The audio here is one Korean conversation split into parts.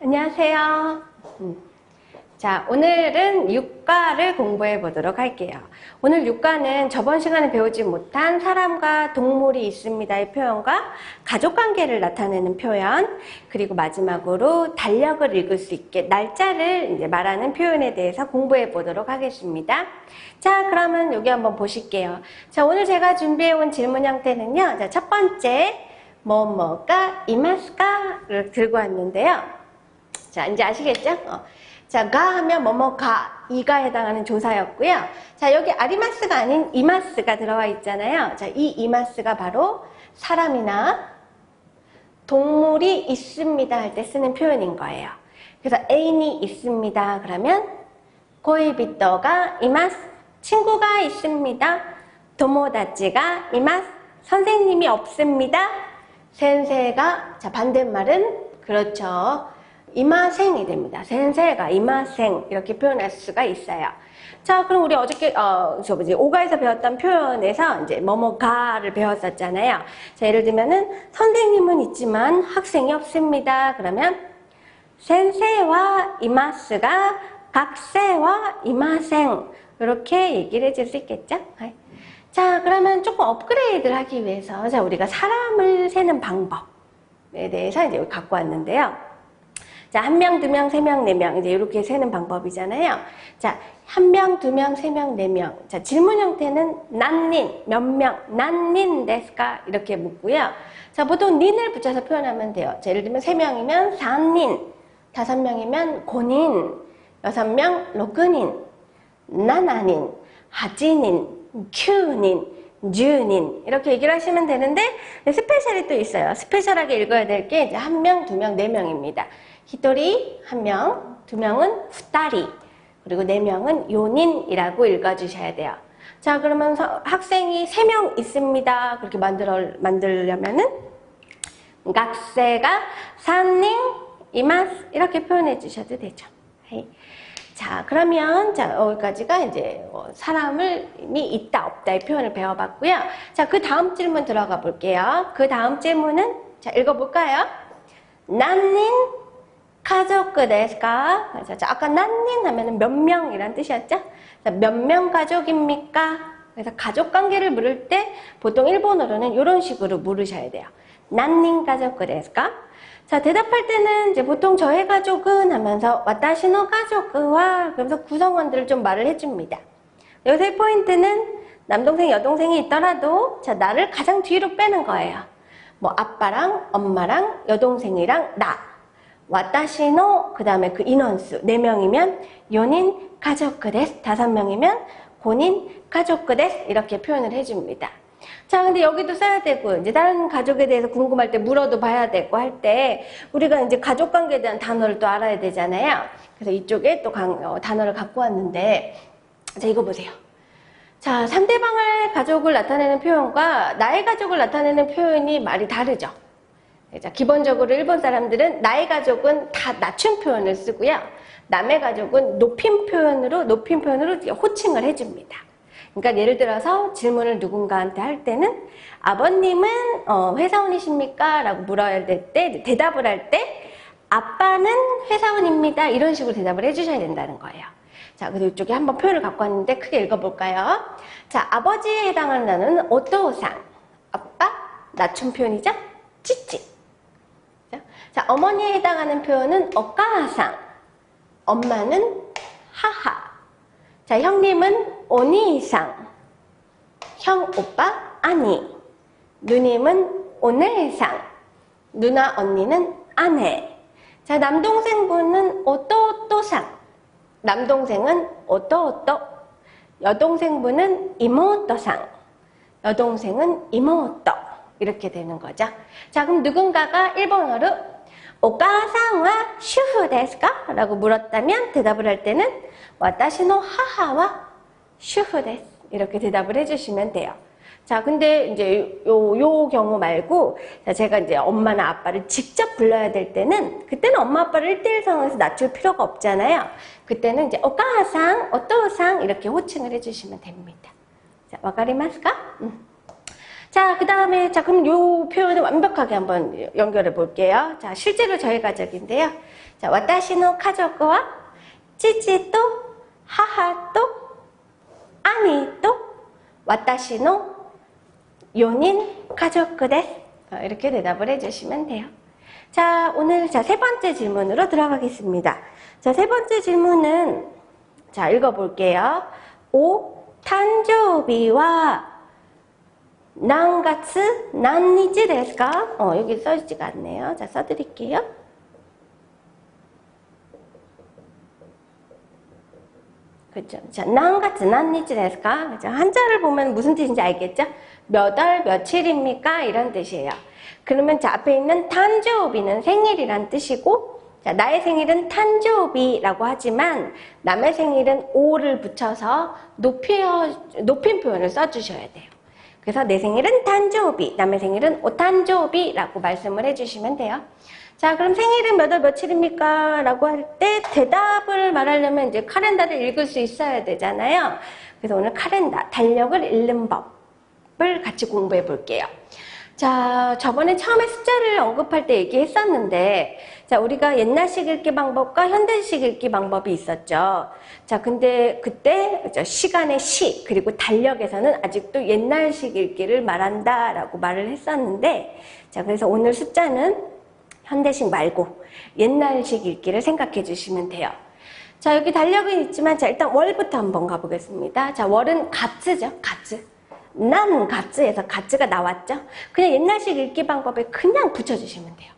안녕하세요. 음. 자, 오늘은 육가를 공부해 보도록 할게요. 오늘 육가는 저번 시간에 배우지 못한 사람과 동물이 있습니다의 표현과 가족 관계를 나타내는 표현, 그리고 마지막으로 달력을 읽을 수 있게 날짜를 이제 말하는 표현에 대해서 공부해 보도록 하겠습니다. 자, 그러면 여기 한번 보실게요. 자, 오늘 제가 준비해 온 질문 형태는요. 자, 첫 번째, 뭐뭐가 이마스까를 들고 왔는데요. 자, 이제 아시겠죠? 어. 자, 가 하면 뭐뭐가, 이가 해당하는 조사였고요. 자, 여기 아리마스가 아닌 이마스가 들어와 있잖아요. 자, 이 이마스가 바로 사람이나 동물이 있습니다 할 때 쓰는 표현인 거예요. 그래서 애인이 있습니다. 그러면 고이비토가 이마스, 친구가 있습니다. 도모다치가 이마스, 선생님이 없습니다. 센세가, 자, 반대말은 그렇죠. 이마생이 됩니다. 센세가 이마생 이렇게 표현할 수가 있어요. 자, 그럼 우리 어저께 어, 저 뭐지 오가에서 배웠던 표현에서 이제 뭐뭐가를 배웠었잖아요. 자, 예를 들면은 선생님은 있지만 학생이 없습니다. 그러면 센세와 이마스가 각세와 이마생 이렇게 얘기를 해줄 수 있겠죠? 자, 그러면 조금 업그레이드를 하기 위해서 자 우리가 사람을 세는 방법에 대해서 이제 갖고 왔는데요. 자, 한 명, 두 명, 세 명, 네 명. 이제 이렇게 세는 방법이잖아요. 자, 한 명, 두 명, 세 명, 네 명. 자, 질문 형태는 난닌, 몇 명, 난닌 데스까? 이렇게 묻고요. 자, 보통 닌을 붙여서 표현하면 돼요. 자, 예를 들면 세 명이면 산닌, 다섯 명이면 고닌, 여섯 명, 로그닌, 나나닌, 하지닌, 큐닌, 주닌 이렇게 얘기를 하시면 되는데 스페셜이 또 있어요. 스페셜하게 읽어야 될 게 이제 한 명, 두 명, 네 명입니다. 히토리 한 명, 두 명은 후다리, 그리고 네 명은 요닌이라고 읽어주셔야 돼요. 자, 그러면 학생이 세 명 있습니다. 그렇게 만들어, 만들려면은, 각세가 산닝, 이마스, 이렇게 표현해 주셔도 되죠. 자, 그러면, 자, 여기까지가 이제 어, 사람이 있다, 없다의 표현을 배워봤고요. 자, 그 다음 질문 들어가 볼게요. 그 다음 질문은, 자, 읽어볼까요? 난닌 가족 데스까? 그래서 아까 난닌 하면은 몇 명이란 뜻이었죠? 몇 명 가족입니까? 그래서 가족 관계를 물을 때 보통 일본어로는 이런 식으로 물으셔야 돼요. 난닌 가족 데스까? 자, 대답할 때는 이제 보통 저의 가족은 하면서 와타시노 가족과 그러면서 구성원들을 좀 말을 해줍니다. 여기서의 포인트는 남동생, 여동생이 있더라도 자, 나를 가장 뒤로 빼는 거예요. 뭐 아빠랑 엄마랑 여동생이랑 나 와타시노 그 다음에 그 인원수 4명이면 요닌 가족그레스 5명이면 본인 가족그레스 이렇게 표현을 해줍니다. 자, 근데 여기도 써야 되고, 이제 다른 가족에 대해서 궁금할 때 물어도 봐야 되고 할 때, 우리가 이제 가족 관계에 대한 단어를 또 알아야 되잖아요. 그래서 이쪽에 또 강, 어, 단어를 갖고 왔는데, 자, 이거 보세요. 자, 상대방의 가족을 나타내는 표현과 나의 가족을 나타내는 표현이 말이 다르죠. 자, 기본적으로 일본 사람들은 나의 가족은 다 낮춘 표현을 쓰고요. 남의 가족은 높임 표현으로, 높임 표현으로 호칭을 해줍니다. 그러니까 예를 들어서 질문을 누군가한테 할 때는 아버님은 어, 회사원이십니까? 라고 물어야 될 때, 대답을 할 때 아빠는 회사원입니다. 이런 식으로 대답을 해주셔야 된다는 거예요. 자, 그래서 이쪽에 한번 표현을 갖고 왔는데 크게 읽어볼까요? 자, 아버지에 해당하는 단어는 오토상. 아빠, 낮춤 표현이죠? 찌찌. 자, 어머니에 해당하는 표현은 어까상. 엄마는 하하. 자, 형님은 오니상. 형, 오빠, 아니. 누님은 오네상. 누나, 언니는 아내. 자, 남동생분은 오또오또상. 남동생은 오또오또. 여동생분은 이모토상. 여동생은 이모토. 이렇게 되는 거죠. 자, 그럼 누군가가 일본어로 오가상와 슈후 데스까? 라고 물었다면 대답을 할 때는 와타시노 하하와 슈후 데스 이렇게 대답을 해주시면 돼요. 자, 근데 이제 요, 요 경우 말고, 자, 제가 이제 엄마나 아빠를 직접 불러야 될 때는, 그때는 엄마 아빠를 1대1 상황에서 낮출 필요가 없잖아요. 그때는 이제, 오가상, 어떠상, 이렇게 호칭을 해주시면 됩니다. 자, 와가리마스까? 음. 자, 그 다음에, 자, 그럼 요 표현을 완벽하게 한번 연결해 볼게요. 자, 실제로 저희 가족인데요. 자, 와타시노 가족과 찌찌 또, 하하 또, 아니 또, 와타시노 요닌 가족 데스 어, 이렇게 대답을 해주시면 돼요. 자, 오늘 자, 세 번째 질문으로 들어가겠습니다. 자, 세 번째 질문은 자, 읽어볼게요. 오, 탄조비와 난가츠 난니지 데스까? 어, 여기 써있지가 않네요. 자, 써드릴게요. 그죠. 자, 난가츠 난니지 데스까? 그죠. 한자를 보면 무슨 뜻인지 알겠죠? 몇 월 며칠입니까? 이런 뜻이에요. 그러면 자, 앞에 있는 탄조비는 생일이란 뜻이고, 자, 나의 생일은 탄조비라고 하지만, 남의 생일은 오를 붙여서 높여, 높인 표현을 써주셔야 돼요. 그래서 내 생일은 탄조비, 남의 생일은 오탄조비라고 말씀을 해주시면 돼요. 자, 그럼 생일은 몇 월 며칠입니까? 라고 할 때 대답을 말하려면 이제 카렌다를 읽을 수 있어야 되잖아요. 그래서 오늘 카렌다, 달력을 읽는 법을 같이 공부해 볼게요. 자, 저번에 처음에 숫자를 언급할 때 얘기했었는데, 자, 우리가 옛날식 읽기 방법과 현대식 읽기 방법이 있었죠. 자, 근데 그때 저 시간의 시, 그리고 달력에서는 아직도 옛날식 읽기를 말한다 라고 말을 했었는데, 자, 그래서 오늘 숫자는 현대식 말고 옛날식 읽기를 생각해 주시면 돼요. 자, 여기 달력은 있지만, 자, 일단 월부터 한번 가보겠습니다. 자, 월은 가츠죠, 가츠. 난 가츠에서 가츠가 나왔죠? 그냥 옛날식 읽기 방법에 그냥 붙여주시면 돼요.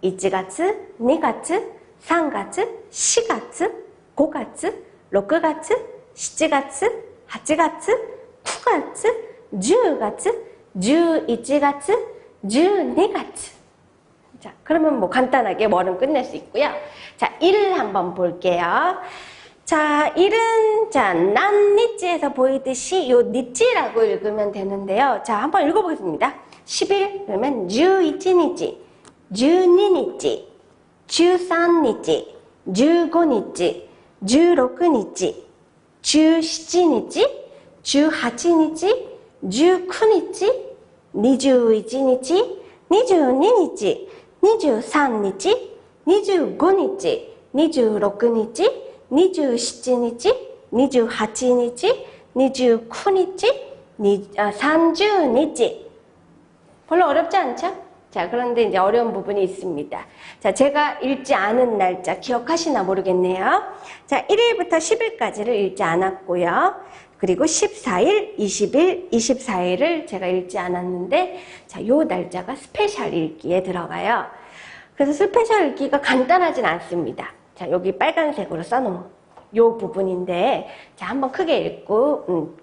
이치가츠, 니가츠, 상가츠, 시가츠, 고가츠, 로크가츠, 시치가츠, 하치가츠, 쿠가츠, 주가츠, 주이치가츠, 주니가츠. 자, 그러면 뭐 간단하게 월은 끝낼 수 있고요. 자, 일을 한번 볼게요. 자, 이른 잔, 난 니찌에서 보이듯이 요 니치라고 읽으면 되는데요. 자, 한번 읽어보겠습니다. 11일, 그러면 11日, 12니찌, 13니찌, 15니찌, 16니찌, 17니찌, 18니찌, 19니찌, 21니찌, 22니찌, 23니찌, 25니찌, 26니찌, 27日、28日、29日、にあ30日。 별로 어렵지 않죠? 자, 그런데 이제 어려운 부분이 있습니다. 자, 제가 읽지 않은 날짜 기억하시나 모르겠네요. 자, 1일부터 10일까지를 읽지 않았고요. 그리고 14일, 20일, 24일을 제가 읽지 않았는데, 자, 요 날짜가 스페셜 읽기에 들어가요. 그래서 스페셜 읽기가 간단하진 않습니다. 자, 여기 빨간색으로 써놓은 요 부분인데, 자, 한번 크게 읽고, 음,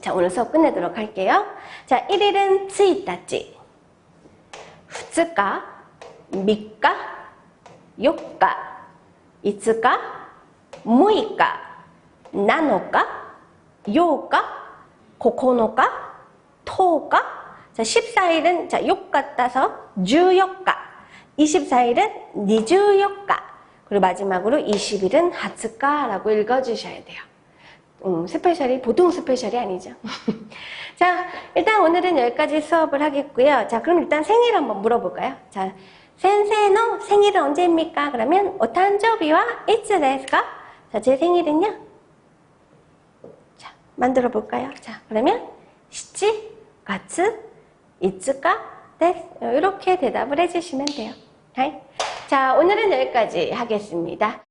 자, 오늘 수업 끝내도록 할게요. 자, 1일은 츠이따지, 후츠까, 미까, 요까, 이츠까, 무이까, 나노까, 요까, 고코노까, 토까, 자, 14일은 자, 욕 같아서 주욕가, 24일은 니주욕가, 그리고 마지막으로 20일은 하츠가라고 읽어주셔야 돼요. 음, 스페셜이 보통 스페셜이 아니죠. 자, 일단 오늘은 여기까지 수업을 하겠고요. 자, 그럼 일단 생일 한번 물어볼까요? 자, 센세노 생일은 언제입니까? 그러면 오탄조비와 이츠 데스까? 자, 제 생일은요? 자, 만들어 볼까요? 자, 그러면 시치, 가츠, 이츠까, 데스 이렇게 대답을 해주시면 돼요. 자, 오늘은 여기까지 하겠습니다.